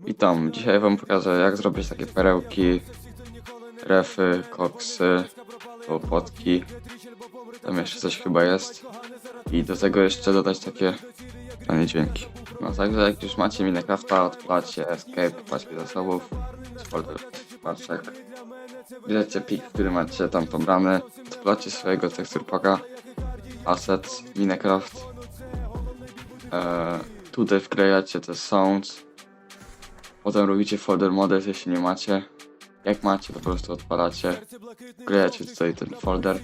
Witam, dzisiaj wam pokażę jak zrobić takie perełki, refy, koksy, łopotki. Tam jeszcze coś chyba jest. I do tego jeszcze dodać takie fajne dźwięki. No także jak już macie Minecrafta, odpalacie Escape, paczki zasobów, folder paczek. Bierzecie plik, który macie tam pobrany, odpalacie swojego teksturpaka, asset, Minecraft. Eee, tutaj wklejacie te sounds, Potem robicie folder models, jeśli nie macie. Jak macie, po prostu odpalacie. Wklejacie tutaj ten folder.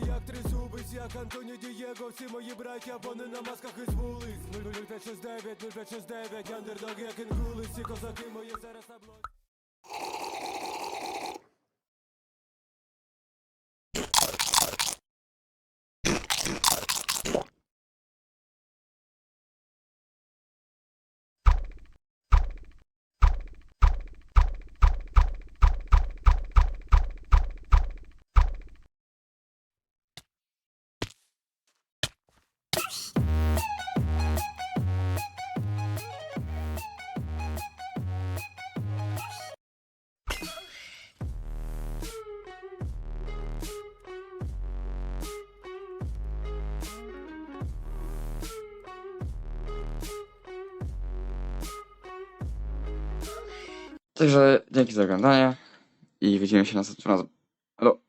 Także dzięki za oglądanie i widzimy się następnym razem. Halo.